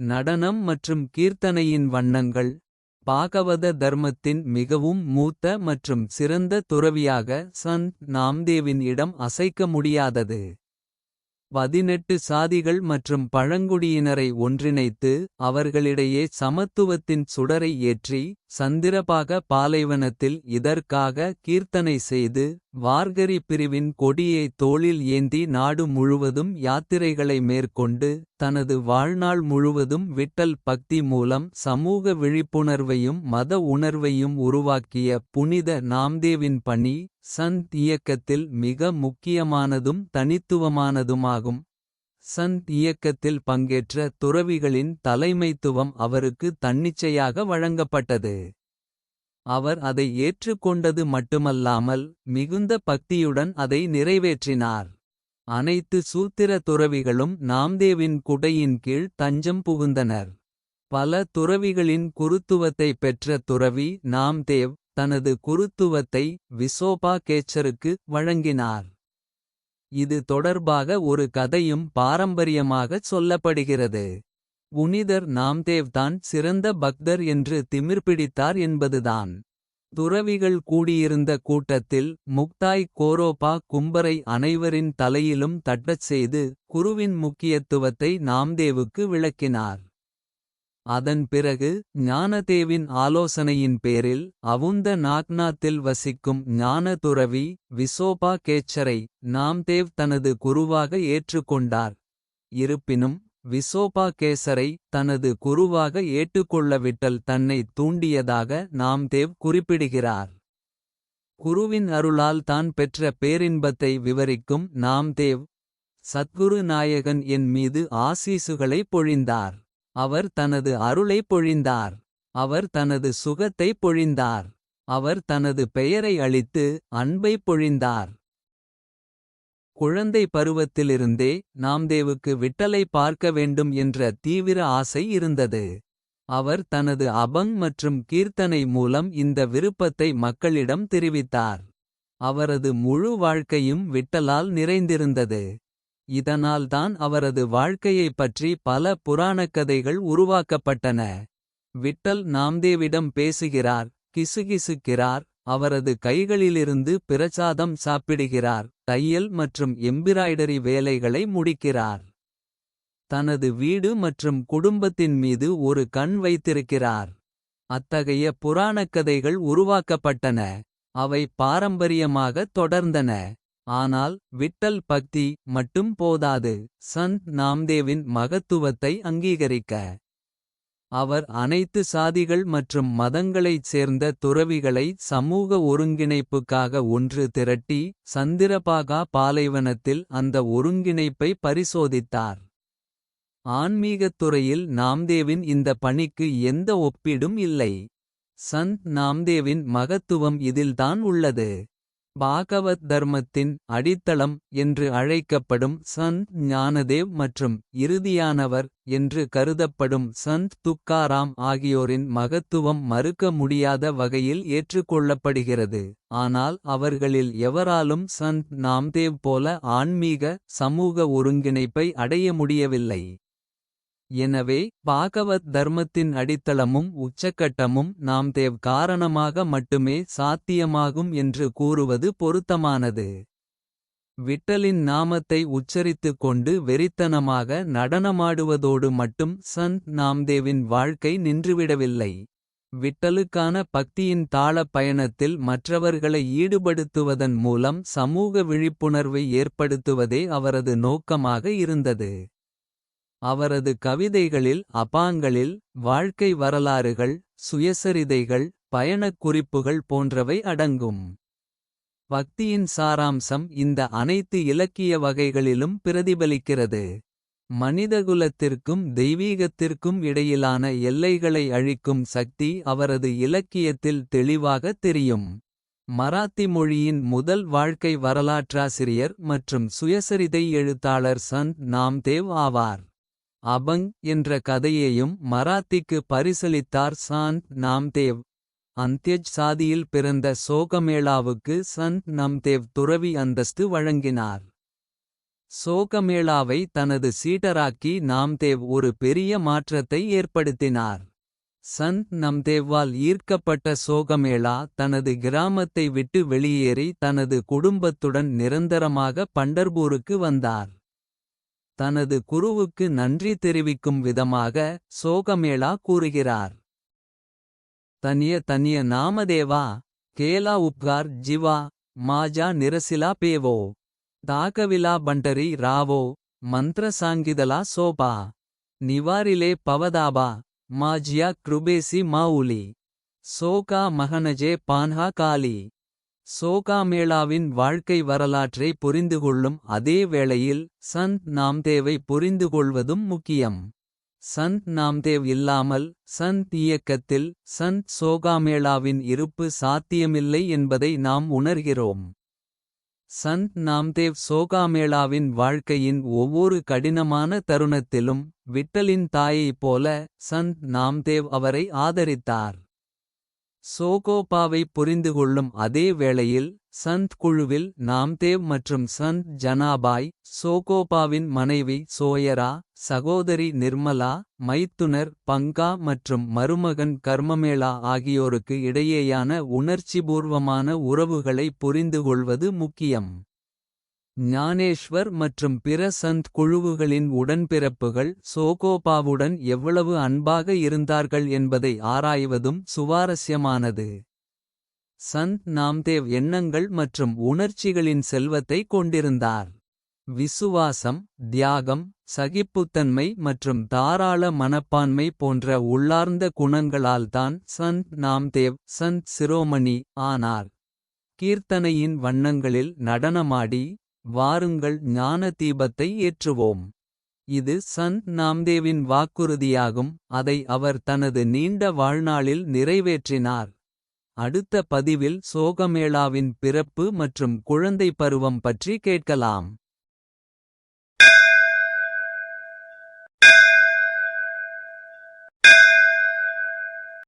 நடனம் மற்றும் கீர்த்தனையின் வண்ணங்கள். பாகவத தர்மத்தின் மிகவும் மூத்த மற்றும் சிறந்த துறவியாக சந்த் நாம்தேவின் இடம் அசைக்க முடியாதது. பதினெட்டு சாதிகள் மற்றும் பழங்குடியினரை ஒன்றிணைத்து. அவர்களிடையே சமத்துவத்தின் சுடரை ஏற்றி. சந்திரபாக பாலைவனத்தில் இதற்காக கீர்த்தனை செய்து. வார்கரி பிரிவின் கொடியை தோளில் ஏந்தி நாடு முழுவதும் யாத்திரைகளை மேற்கொண்டு. தனது வாழ்நாள் முழுவதும் விட்டல் பக்தி மூலம் சமூக விழிப்புணர்வையும் மத உணர்வையும் உருவாக்கிய புனித நாம்தேவின் பணி. சந்த் இயக்கத்தில் மிக முக்கியமானதும் தனித்துவமானதுமாகும். சந்த் இயக்கத்தில் பங்கேற்ற துறவிகளின் தலைமைத்துவம் அவருக்கு தன்னிச்சையாக வழங்கப்பட்டது. அவர் அதை ஏற்றுக்கொண்டது மட்டுமல்லாமல் மிகுந்த பக்தியுடன் அதை நிறைவேற்றினார். அனைத்து சூத்திர துறவிகளும் நாம்தேவின் குடையின் கீழ் தஞ்சம் புகுந்தனர். பல துறவிகளின் குருத்துவத்தை பெற்ற துறவி நாம்தேவ். தனது குருத்துவத்தை விசோபா கேச்சருக்கு வழங்கினார். இது தொடர்பாக ஒரு கதையும் பாரம்பரியமாகச் சொல்லப்படுகிறது. புனிதர் நாம்தேவ்தான் சிறந்த பக்தர் என்று திமிர்பிடித்தார் என்பதுதான். துறவிகள் கூடியிருந்த கூட்டத்தில் முக்தாய் கோரோபா கும்பரை அனைவரின் தலையிலும் தட்டச் செய்து. குருவின் முக்கியத்துவத்தை நாம்தேவுக்கு விளக்கினார். அதன் பிறகு ஞானதேவின் ஆலோசனையின் பேரில். அவுந்த நாக்நாத்தில் வசிக்கும் ஞான துறவி விசோபா கேச்சரை. நாம்தேவ் தனது குருவாக ஏற்றுக்கொண்டார். இருப்பினும் விசோபா கேசரை தனது குருவாக ஏற்றுக்கொள்ளவிட்டல் தன்னை தூண்டியதாக நாம்தேவ் குறிப்பிடுகிறார். குருவின் அருளால் தான் பெற்ற பேரின்பத்தை விவரிக்கும் நாம்தேவ். சத்குரு நாயகன் என் மீது ஆசீசுகளை பொழிந்தார். அவர் தனது அருளை பொழிந்தார். அவர் தனது சுகத்தை பொழிந்தார். அவர் தனது பெயரை அளித்து அன்பை பொழிந்தார். குழந்தை பருவத்திலிருந்தே நாம்தேவுக்கு விட்டலை பார்க்க வேண்டும் என்ற தீவிர ஆசை இருந்தது. அவர் தனது அபங் மற்றும் கீர்த்தனை மூலம் இந்த விருப்பத்தை மக்களிடம் தெரிவித்தார். அவரது முழு வாழ்க்கையும் விட்டலால் நிறைந்திருந்தது. இதனால்தான் அவரது வாழ்க்கையைப் பற்றி பல புராணக்கதைகள் உருவாக்கப்பட்டன. விட்டல் நாம்தேவிடம் பேசுகிறார் கிசுகிசுக்கிறார். அவரது கைகளிலிருந்து பிரசாதம் சாப்பிடுகிறார். தையல் மற்றும் எம்பிராய்டரி வேலைகளை முடிக்கிறார். தனது வீடு மற்றும் குடும்பத்தின் மீது ஒரு கண் வைத்திருக்கிறார். அத்தகைய புராணக்கதைகள் உருவாக்கப்பட்டன. அவை பாரம்பரியமாக தொடர்ந்தன. ஆனால் விட்டல் பக்தி மட்டும் போதாது சந்த் நாம்தேவின் மகத்துவத்தை அங்கீகரிக்க. அவர் அனைத்து சாதிகள் மற்றும் மதங்களைச் சேர்ந்த துறவிகளை சமூக ஒருங்கிணைப்புக்காக ஒன்று திரட்டி. சந்திரபாகா பாலைவனத்தில் அந்த ஒருங்கிணைப்பை பரிசோதித்தார். ஆன்மீகத் துறையில் நாம்தேவின் இந்த பணிக்கு எந்த ஒப்பீடும் இல்லை. சந்த் நாம்தேவின் மகத்துவம் இதில்தான் உள்ளது. பாகவத் தர்மத்தின் அடித்தளம் என்று அழைக்கப்படும் சந்த் ஞானதேவ் மற்றும் இறுதியானவர் என்று கருதப்படும் சந்த் துக்காராம் ஆகியோரின் மகத்துவம் மறுக்க முடியாத வகையில் ஏற்றுக்கொள்ளப்படுகிறது. ஆனால் அவர்களில் எவராலும் சந்த் நாம்தேவ் போல ஆன்மீக சமூக ஒருங்கிணைப்பை அடைய முடியவில்லை. எனவே பாகவத் தர்மத்தின் அடித்தளமும் உச்சக்கட்டமும் நாம்தேவ் காரணமாக மட்டுமே சாத்தியமாகும் என்று கூறுவது பொருத்தமானது. விட்டலின் நாமத்தை உச்சரித்துக் கொண்டு வெறித்தனமாக நடனமாடுவதோடு மட்டும் சந்த் நாம்தேவின் வாழ்க்கை நின்றுவிடவில்லை. விட்டலுக்கான பக்தியின் தாளப் பயணத்தில் மற்றவர்களை ஈடுபடுத்துவதன் மூலம் சமூக விழிப்புணர்வை ஏற்படுத்துவதே அவரது நோக்கமாக இருந்தது. அவரது கவிதைகளில் அபாங்களில் வாழ்க்கை வரலாறுகள். சுயசரிதைகள் பயணக் குறிப்புகள் போன்றவை அடங்கும். பக்தியின் சாராம்சம் இந்த அனைத்து இலக்கிய வகைகளிலும் பிரதிபலிக்கிறது. மனிதகுலத்திற்கும் தெய்வீகத்திற்கும் இடையிலான எல்லைகளை அழிக்கும் சக்தி அவரது இலக்கியத்தில் தெளிவாக தெரியும். மராத்தி மொழியின் முதல் வாழ்க்கை வரலாற்றாசிரியர் மற்றும் சுயசரிதை எழுத்தாளர் சந்த் நாம்தேவ் ஆவார். அபங் என்ற கதையையும் மராத்திக்கு பரிசளித்தார் சாந்த் நாம்தேவ். அந்தியஜ் சாதியில் பிறந்த சோகமேளாவுக்கு சந்த் நம்தேவ் துறவி அந்தஸ்து வழங்கினார். சோகமேளாவை தனது சீடராக்கி நாம்தேவ் ஒரு பெரிய மாற்றத்தை ஏற்படுத்தினார். சந்த் நம்தேவ்வால் ஈர்க்கப்பட்ட சோகமேளா தனது கிராமத்தை விட்டு வெளியேறி தனது குடும்பத்துடன் நிரந்தரமாக பண்டர்பூருக்கு வந்தார். தனது குருவுக்கு நன்றி தெரிவிக்கும் விதமாக சோகமேளா கூறுகிறார். தனிய தனிய நாமதேவா கேலா உப்கார் ஜிவா மாஜா நிரசிலா பேவோ தாகவிலா பண்டரி ராவோ ಮಂತ್ರ ಸಾಂಗಿದಲಾ ಸೋಪಾ ನಿವಾರಿಲೆ ಪವದಾಬಾ ಮಾಜ್ಯಾ ಕೃಬೇಸಿ ಮಾವುಲಿ சோகா மகனஜே பான்ஹா காலி சோகா மேளாவின் வாழ்க்கை வரலாற்றை புரிந்துகொள்ளும் அதே வேளையில் சந்த் நாம்தேவை புரிந்துகொள்வதும் முக்கியம். சந்த் நாம்தேவ் இல்லாமல் சந்த் இயக்கத்தில் சந்த் சோகாமேளாவின் இருப்பு சாத்தியமில்லை என்பதை நாம் உணர்கிறோம். சந்த் நாம்தேவ் சோகாமேளாவின் வாழ்க்கையின் ஒவ்வொரு கடினமான தருணத்திலும் விட்டலின் தாயைப் போல சந்த் நாம்தேவ் அவரை ஆதரித்தார். சோகோபாவை புரிந்துகொள்ளும் அதே வேளையில் சந்த் குழுவில் நாம்தேவ் மற்றும் சந்த் ஜனாபாய் சோகோபாவின் மனைவி சோயரா சகோதரி நிர்மலா மைத்துனர் பங்கா மற்றும் மருமகன் கர்மமேளா ஆகியோருக்கு இடையேயான உணர்ச்சிபூர்வமான உறவுகளை புரிந்துகொள்வது முக்கியம். ஞானேஷ்வர் மற்றும் பிற சந்த் குழுவுகளின் உடன்பிறப்புகள் சோகோபாவுடன் எவ்வளவு அன்பாக இருந்தார்கள் என்பதை ஆராய்வதும் சுவாரஸ்யமானது. சந்த் நாம்தேவ் எண்ணங்கள் மற்றும் உணர்ச்சிகளின் செல்வத்தை கொண்டிருந்தார். விசுவாசம் தியாகம் சகிப்புத்தன்மை மற்றும் தாராள மனப்பான்மை போன்ற உள்ளார்ந்த குணங்களால்தான் சந்த் நாம்தேவ் சந்த் சிரோமணி ஆனார். கீர்த்தனையின் வண்ணங்களில் நடனமாடி வாருங்கள் ஞான தீபத்தை ஏற்றுவோம். இது சந்த் நாம்தேவின் வாக்குறுதியாகும் அதை அவர் தனது நீண்ட வாழ்நாளில் நிறைவேற்றினார். அடுத்த பதிவில் சோகமேளாவின் பிறப்பு மற்றும் குழந்தை பருவம் பற்றி கேட்கலாம்.